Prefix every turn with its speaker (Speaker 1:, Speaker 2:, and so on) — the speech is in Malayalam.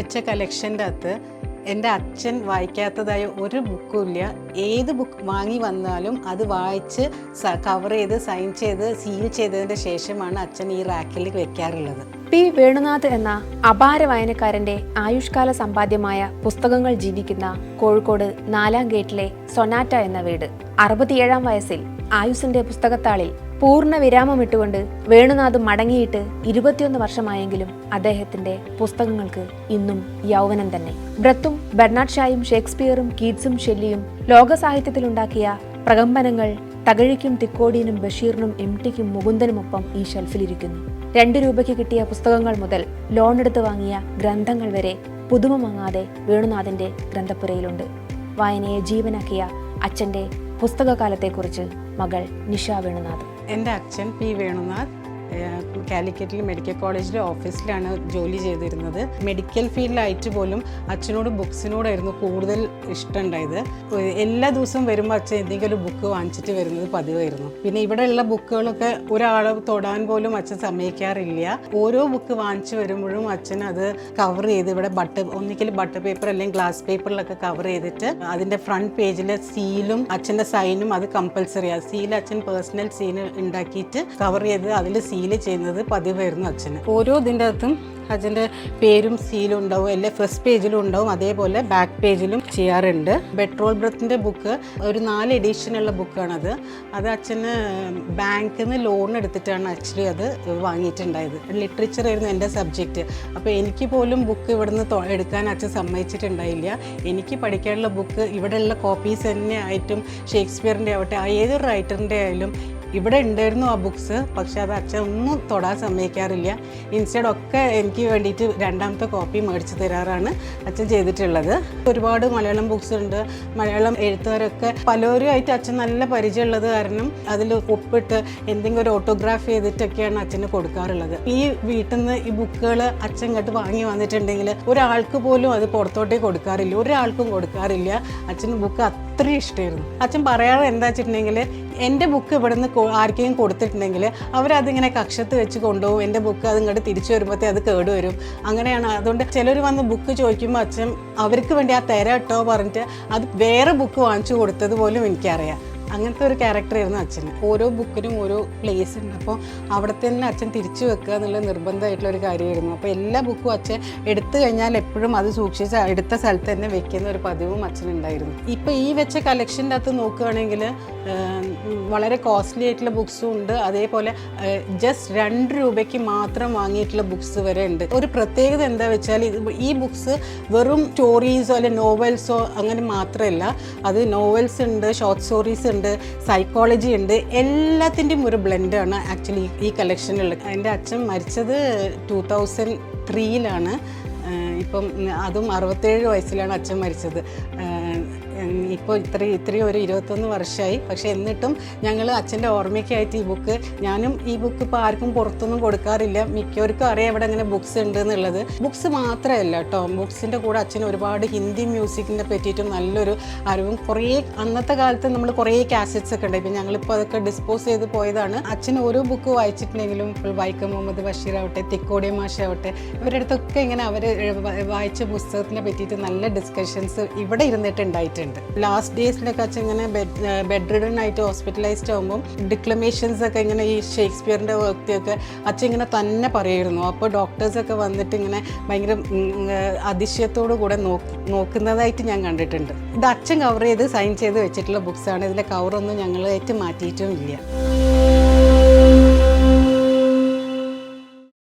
Speaker 1: വെച്ച കളക്ഷന്റെ അകത്ത് എന്റെ അച്ഛൻ വായിക്കാത്തതായ ഒരു ബുക്കും ഇല്ല. ഏത് ബുക്ക് വാങ്ങി വന്നാലും അത് വായിച്ച് കവർ ചെയ്ത് സൈൻ ചെയ്ത് സീൽ ചെയ്തതിന്റെ ശേഷമാണ് അച്ഛൻ ഈ റാക്കിൽ വെക്കാറുള്ളത്.
Speaker 2: പി. വേണുനാഥ് എന്ന അപാര വായനക്കാരന്റെ ആയുഷ്കാല സമ്പാദ്യമായ പുസ്തകങ്ങൾ ജീവിക്കുന്ന കോഴിക്കോട് നാലാം ഗേറ്റിലെ സൊനാറ്റ എന്ന വീട്. അറുപത്തിയേഴാം വയസ്സിൽ ആയുസിന്റെ പുസ്തകത്താളിൽ പൂർണ വിരാമമിട്ടുകൊണ്ട് വേണുനാഥ് മടങ്ങിയിട്ട് ഇരുപത്തിയൊന്ന് വർഷമായെങ്കിലും അദ്ദേഹത്തിന്റെ പുസ്തകങ്ങൾക്ക് ഇന്നും യൗവനം തന്നെ. ബ്രത്തും ബെർണാഡ് ഷായും ഷേക്സ്പിയറും കീറ്റ്സും ഷെല്ലിയും ലോക സാഹിത്യത്തിലുണ്ടാക്കിയ പ്രകമ്പനങ്ങൾ തകഴിക്കും തിക്കോടിയനും ബഷീറിനും എം ടിക്കും മുകുന്ദനുമൊപ്പം ഈ ഷെൽഫിലിരിക്കുന്നു. രണ്ട് രൂപയ്ക്ക് കിട്ടിയ പുസ്തകങ്ങൾ മുതൽ ലോൺ എടുത്ത് വാങ്ങിയ ഗ്രന്ഥങ്ങൾ വരെ പുതുമ മങ്ങാതെ വേണുനാഥന്റെ ഗ്രന്ഥപ്പുരയിലുണ്ട്. വായനയെ ജീവനാക്കിയ അച്ഛന്റെ പുസ്തകകാലത്തെക്കുറിച്ച് മകൾ നിഷ വേണുനാഥ്.
Speaker 1: എന്റെ അച്ഛൻ പി വേണുനാഥ്. കാലിക്കറ്റിൽ മെഡിക്കൽ കോളേജിലെ ഓഫീസിലാണ് ജോലി ചെയ്തിരുന്നത്. മെഡിക്കൽ ഫീൽഡിലായിട്ട് പോലും അച്ഛനോട് ബുക്സിനോടായിരുന്നു കൂടുതൽ ഇഷ്ടമുണ്ടായത്. എല്ലാ ദിവസവും വരുമ്പോൾ അച്ഛൻ എന്തെങ്കിലും ഒരു ബുക്ക് വാങ്ങിച്ചിട്ട് വരുന്നത് പതിവായിരുന്നു. പിന്നെ ഇവിടെയുള്ള ബുക്കുകളൊക്കെ ഒരാൾ തൊടാൻ പോലും അച്ഛൻ സമ്മതിക്കാറില്ല. ഓരോ ബുക്ക് വാങ്ങിച്ചു വരുമ്പോഴും അച്ഛൻ അത് കവർ ചെയ്ത് ഇവിടെ ബട്ട് ഒന്നിക്കൽ ബട്ടർ പേപ്പർ അല്ലെങ്കിൽ ഗ്ലാസ് പേപ്പറിലൊക്കെ കവർ ചെയ്തിട്ട് അതിന്റെ ഫ്രണ്ട് പേജിലെ സീലും അച്ഛന്റെ സൈനും അത് കമ്പൽസറിയാണ് സീൽ അച്ഛൻ പേഴ്സണൽ സീന് ഉണ്ടാക്കിയിട്ട് കവർ ചെയ്ത് അതിൽ സീൽ ചെയ്യുന്നത് പതിവായിരുന്നു അച്ഛന്. ഓരോ ഇതിന്റെ അകത്തും അച്ഛന്റെ പേരും സീലും ഉണ്ടാവും എല്ലാ ഫസ്റ്റ് പേജിലും ഉണ്ടാവും. അതേപോലെ ബാക്ക് പേജിലും ചെയ്യാറുണ്ട്. പെട്രോൾ ബ്രത്തിന്റെ ബുക്ക് ഒരു നാല് എഡീഷനുള്ള ബുക്കാണത് അത് അച്ഛന് ബാങ്കിൽ നിന്ന് ലോൺ എടുത്തിട്ടാണ് ആക്ച്വലി അത് വാങ്ങിയിട്ടുണ്ടായത്. ലിറ്ററേച്ചർ ആയിരുന്നു എന്റെ സബ്ജക്റ്റ് അപ്പോൾ എനിക്ക് പോലും ബുക്ക് ഇവിടുന്ന് എടുക്കാൻ അച്ഛൻ സമ്മതിച്ചിട്ടുണ്ടായില്ല. എനിക്ക് പഠിക്കാനുള്ള ബുക്ക് ഇവിടെയുള്ള കോപ്പീസ് തന്നെ ആയിട്ടും ഷേക്സ്പിയറിന്റെ ആവട്ടെ ഏതൊരു റൈറ്ററിന്റെ ആയാലും ഇവിടെ ഉണ്ടായിരുന്നു ആ ബുക്സ് പക്ഷെ അത് അച്ഛൻ ഒന്നും തൊടാൻ സമ്മതിക്കാറില്ല. ഇൻസ്റ്റഡ് ഒക്കെ എനിക്ക് വേണ്ടിയിട്ട് രണ്ടാമത്തെ കോപ്പി മേടിച്ച് തരാറാണ് അച്ഛൻ ചെയ്തിട്ടുള്ളത്. ഒരുപാട് മലയാളം ബുക്സ് ഉണ്ട്. മലയാളം എഴുത്തുകാരൊക്കെ പലരുമായിട്ട് അച്ഛൻ നല്ല പരിചയമുള്ളത് കാരണം അതിൽ ഒപ്പിട്ട് എന്തെങ്കിലും ഒരു ഓട്ടോഗ്രാഫ് ചെയ്തിട്ടൊക്കെയാണ് അച്ഛന് കൊടുക്കാറുള്ളത്. ഈ വീട്ടിൽ നിന്ന് ഈ ബുക്കുകൾ അച്ഛൻ ഇങ്ങോട്ട് വാങ്ങി വന്നിട്ടുണ്ടെങ്കിൽ ഒരാൾക്ക് പോലും അത് പുറത്തോട്ടേ കൊടുക്കാറില്ല. ഒരാൾക്കും കൊടുക്കാറില്ല. അച്ഛന് ബുക്ക് അത്രയും ഇഷ്ടമായിരുന്നു. അച്ഛൻ പറയാറ് എന്താ വെച്ചിട്ടുണ്ടെങ്കിൽ എന്റെ ബുക്ക് ഇവിടുന്ന് ആർക്കെങ്കിലും കൊടുത്തിട്ടുണ്ടെങ്കിൽ അവരതിങ്ങനെ കക്ഷത്ത് വെച്ച് കൊണ്ടുപോകും. എന്റെ ബുക്ക് അത് ഇങ്ങോട്ട് തിരിച്ചു വരുമ്പോഴത്തേ അത് കേടുവരും അങ്ങനെയാണ്. അതുകൊണ്ട് ചിലർ വന്ന് ബുക്ക് ചോദിക്കുമ്പോൾ അച്ഛൻ അവർക്ക് വേണ്ടി ആ തരട്ടോ പറഞ്ഞിട്ട് അത് വേറെ ബുക്ക് വാങ്ങിച്ചു കൊടുത്തത് പോലും എനിക്കറിയാം. അങ്ങനത്തെ ഒരു ക്യാരക്ടർ ആയിരുന്നു അച്ഛന് ഓരോ ബുക്കിനും ഓരോ പ്ലേസ് ഉണ്ട്. അപ്പോൾ അവിടെ തന്നെ അച്ഛൻ തിരിച്ചു വെക്കുക എന്നുള്ള നിർബന്ധമായിട്ടുള്ള ഒരു കാര്യമായിരുന്നു. അപ്പോൾ എല്ലാ ബുക്കും അച്ഛൻ എടുത്തു കഴിഞ്ഞാൽ എപ്പോഴും അത് സൂക്ഷിച്ച് എടുത്ത സ്ഥലത്ത് തന്നെ വെക്കുന്ന ഒരു പതിവും അച്ഛനുണ്ടായിരുന്നു ഇപ്പോൾ ഈ വെച്ച കളക്ഷന്റെ അകത്ത് നോക്കുകയാണെങ്കിൽ വളരെ കോസ്റ്റ്ലി ആയിട്ടുള്ള ബുക്സും ഉണ്ട്. അതേപോലെ ജസ്റ്റ് രണ്ട് രൂപയ്ക്ക് മാത്രം വാങ്ങിയിട്ടുള്ള ബുക്സ് വരെ ഉണ്ട്. ഒരു പ്രത്യേകത എന്താ വെച്ചാൽ ഈ ബുക്സ് വെറും സ്റ്റോറീസോ അല്ലെ നോവൽസോ അങ്ങനെ മാത്രമല്ല. അത് നോവൽസ് ഉണ്ട് ഷോർട്ട് സ്റ്റോറീസ് ഉണ്ട് സൈക്കോളജി ഉണ്ട് എല്ലാത്തിന്റെയും ഒരു ബ്ലെൻഡാണ് ആക്ച്വലി ഈ കളക്ഷനിലുള്ളത് എന്റെ അച്ഛൻ മരിച്ചത് ടൂ തൗസൻഡ് ത്രീയിലാണ് ഇപ്പം അതും അറുപത്തേഴ് വയസ്സിലാണ് അച്ഛൻ മരിച്ചത്. ഇപ്പോൾ ഇത്ര ഇത്രയും ഒരു ഇരുപത്തൊന്ന് വർഷമായി പക്ഷേ എന്നിട്ടും ഞങ്ങൾ അച്ഛന്റെ ഓർമ്മയ്ക്കായിട്ട് ഈ ബുക്ക് ഞാനും ഈ ബുക്ക് ഇപ്പോൾ ആർക്കും പുറത്തൊന്നും കൊടുക്കാറില്ല. മിക്കവർക്കും അറിയാം ഇവിടെ അങ്ങനെ ബുക്സ് ഉണ്ട് എന്നുള്ളത്. ബുക്സ് മാത്രമല്ല കേട്ടോ. ബുക്സിന്റെ കൂടെ അച്ഛൻ ഒരുപാട് ഹിന്ദി മ്യൂസിക്കിനെ പറ്റിയിട്ടും നല്ലൊരു അറിവും. കുറേ അന്നത്തെ കാലത്ത് നമ്മൾ കുറേ കാസറ്റ്സ് ഒക്കെ ഉണ്ട് ഇപ്പം ഞങ്ങളിപ്പോൾ അതൊക്കെ ഡിസ്പോസ് ചെയ്ത് പോയതാണ്. അച്ഛൻ ഓരോ ബുക്ക് വായിച്ചിട്ടുണ്ടെങ്കിലും ഇപ്പോൾ വൈക്കം മുഹമ്മദ് ബഷീർ ആവട്ടെ തിക്കോടിയ മാഷാവട്ടെ ഇവരുടെ അടുത്തൊക്കെ ഇങ്ങനെ അവർ വായിച്ച പുസ്തകത്തിനെ പറ്റിയിട്ട് നല്ല ഡിസ്കഷൻസ് ഇവിടെ ഇരുന്നിട്ട് ഉണ്ടായിട്ടുണ്ട് ലാസ്റ്റ് ഡേയ്സിലൊക്കെ അച്ഛൻ ഇങ്ങനെ ബെഡ് റിഡൺ ആയിട്ട് ഹോസ്പിറ്റലൈസ്ഡ് ആകുമ്പോൾ ഡിക്ലമേഷൻസ് ഒക്കെ ഇങ്ങനെ ഈ ഷേക്സ്പിയറിന്റെ വ്യക്തിയൊക്കെ അച്ഛൻ ഇങ്ങനെ തന്നെ പറയായിരുന്നു അപ്പോൾ ഡോക്ടേഴ്സൊക്കെ വന്നിട്ട് ഇങ്ങനെ ഭയങ്കര അതിശയത്തോടു കൂടെ നോക്ക് നോക്കുന്നതായിട്ട് ഞാൻ കണ്ടിട്ടുണ്ട്. ഇത് അച്ഛൻ കവർ ചെയ്ത് സൈൻ ചെയ്ത് വെച്ചിട്ടുള്ള ബുക്സാണ് ഇതിന്റെ കവറൊന്നും ഞങ്ങളായിട്ട് മാറ്റിയിട്ടും ഇല്ല.